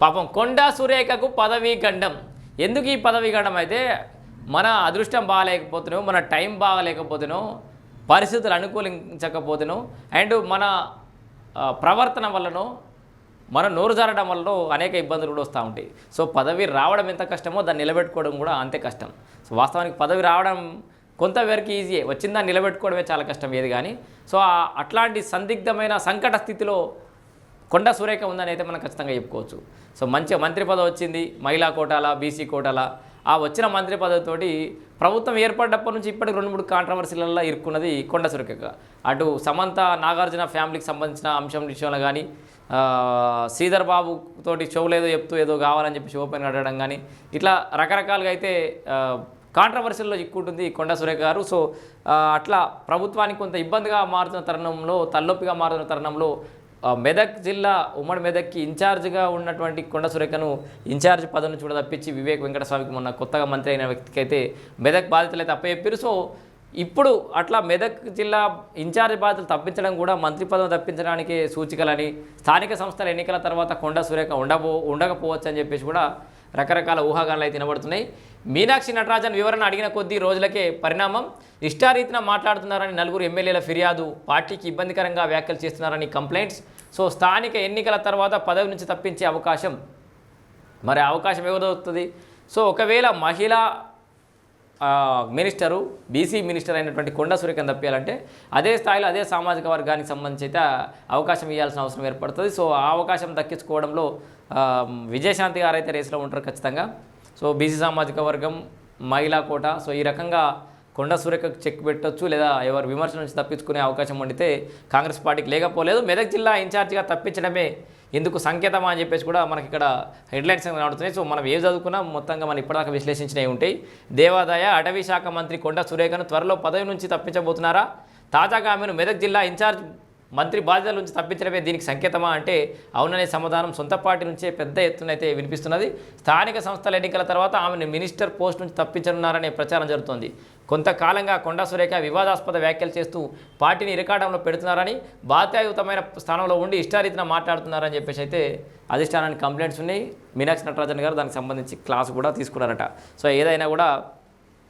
పాపం కొండా సురేఖకు పదవీ గండం. ఎందుకు ఈ పదవీ గండం అయితే? మన అదృష్టం బాగాలేకపోతేనో మన టైం బాగాలేకపోతేనో పరిస్థితులు అనుకూలించకపోతేనో అండ్ మన ప్రవర్తన వల్లనో మనం నోరు జారడం వల్ల అనేక ఇబ్బందులు కూడా వస్తూ ఉంటాయి. సో పదవి రావడం ఎంత కష్టమో దాన్ని నిలబెట్టుకోవడం కూడా అంతే కష్టం. సో వాస్తవానికి పదవి రావడం కొంతవరకు ఈజీయే వచ్చిందా నిలబెట్టుకోవడమే చాలా కష్టం ఏది కానీ. సో అట్లాంటి సందిగ్ధమైన సంకట స్థితిలో కొండ సురేఖ ఉందని అయితే మనం ఖచ్చితంగా చెప్పుకోవచ్చు. సో మంచి మంత్రి పదవి వచ్చింది మహిళా కోటాల బీసీ కోటాల. ఆ వచ్చిన మంత్రి పదవితోటి ప్రభుత్వం ఏర్పడినప్పటి నుంచి ఇప్పటికి రెండు మూడు కాంట్రవర్సీలలో ఇరుక్కున్నది కొండ సురేఖ. అటు సమంత నాగార్జున ఫ్యామిలీకి సంబంధించిన అంశం విషయంలో కానీ శ్రీధర్ బాబు తోటి చెవులేదో చెప్తూ ఏదో కావాలని చెప్పి షో అడగడం కానీ ఇట్లా రకరకాలుగా అయితే కాంట్రవర్సీల్లో చిక్కుంటుంది కొండ సురేఖ గారు. సో అట్లా ప్రభుత్వానికి కొంత ఇబ్బందిగా మారుతున్న తరుణంలో తలనొప్పిగా మారుతున్న తరుణంలో మెదక్ జిల్లా ఉమ్మడి మెదక్కి ఇన్ఛార్జ్గా ఉన్నటువంటి కొండ సురేఖను ఇన్ఛార్జ్ పదవి నుంచి కూడా తప్పించి వివేక్ వెంకటస్వామికి మొన్న కొత్తగా మంత్రి అయిన వ్యక్తికి అయితే మెదక్ బాధితులు అయితే అప్పచెప్పారు సో ఇప్పుడు అట్లా మెదక్ జిల్లా ఇన్ఛార్జ్ బాధ్యతలు తప్పించడం కూడా మంత్రి పదవి తప్పించడానికి సూచికలని స్థానిక సంస్థల ఎన్నికల తర్వాత కొండ సురేఖ ఉండబో ఉండకపోవచ్చు అని చెప్పేసి కూడా రకరకాల ఊహాగానాలు అయితే వినబడుతున్నాయి. మీనాక్షి నటరాజన్ వివరణ అడిగిన కొద్దీ రోజులకే పరిణామం. ఇష్టారీతిన మాట్లాడుతున్నారని నలుగురు ఎమ్మెల్యేల ఫిర్యాదు పార్టీకి ఇబ్బందికరంగా వ్యాఖ్యలు చేస్తున్నారని కంప్లైంట్స్. సో స్థానిక ఎన్నికల తర్వాత పదవి నుంచి తప్పించే అవకాశం. మరి అవకాశం ఏదవుతుంది సో ఒకవేళ మహిళా మినిస్టరు బీసీ మినిస్టర్ అయినటువంటి కొండ సురేఖను తప్పించాలంటే అదే స్థాయిలో అదే సామాజిక వర్గానికి సంబంధించి అయితే అవకాశం ఇవ్వాల్సిన అవసరం ఏర్పడుతుంది. సో ఆ అవకాశం దక్కించుకోవడంలో విజయశాంతి గారు అయితే రేసులో ఉంటారు ఖచ్చితంగా. సో బీసీ సామాజిక వర్గం మహిళా కోట సో ఈ రకంగా కొండ సురేఖకు చెక్ పెట్టొచ్చు లేదా ఎవరు విమర్శల నుంచి తప్పించుకునే అవకాశం ఉండితే కాంగ్రెస్ పార్టీకి లేకపోలేదు. మెదక్ జిల్లా ఇన్ఛార్జిగా తప్పించడమే ఎందుకు సంకేతమా అని చెప్పేసి కూడా మనకి ఇక్కడ హెడ్లైన్స్ నడుతున్నాయి సో మనం ఏం చదువుకున్నా మొత్తంగా మనం ఇప్పటిదాకా విశ్లేషించినవి ఉంటాయి. దేవాదాయ అటవీ శాఖ మంత్రి కొండ సురేఖను త్వరలో పదవి నుంచి తప్పించబోతున్నారా? తాజాగా ఆమెను మెదక్ జిల్లా ఇన్ఛార్జ్ మంత్రి బాధ్యతల నుంచి తప్పించడమే దీనికి సంకేతమా అంటే అవుననే సమాధానం సొంత పార్టీ నుంచే పెద్ద ఎత్తున అయితే వినిపిస్తున్నది. స్థానిక సంస్థల ఎన్నికల తర్వాత ఆమెను మినిస్టర్ పోస్ట్ నుంచి తప్పించనున్నారనే ప్రచారం జరుగుతోంది. కొంతకాలంగా కొండా సురేఖ వివాదాస్పద వ్యాఖ్యలు చేస్తూ పార్టీని ఇరకాటంలో పెడుతున్నారని బాధ్యాయుతమైన స్థానంలో ఉండి ఇష్టారీతిన మాట్లాడుతున్నారని చెప్పేసి అయితే అధిష్టానానికి కంప్లైంట్స్ ఉన్నాయి. మీనాక్షి నటరాజన్ గారు దానికి సంబంధించి క్లాస్ కూడా తీసుకున్నారట. సో ఏదైనా కూడా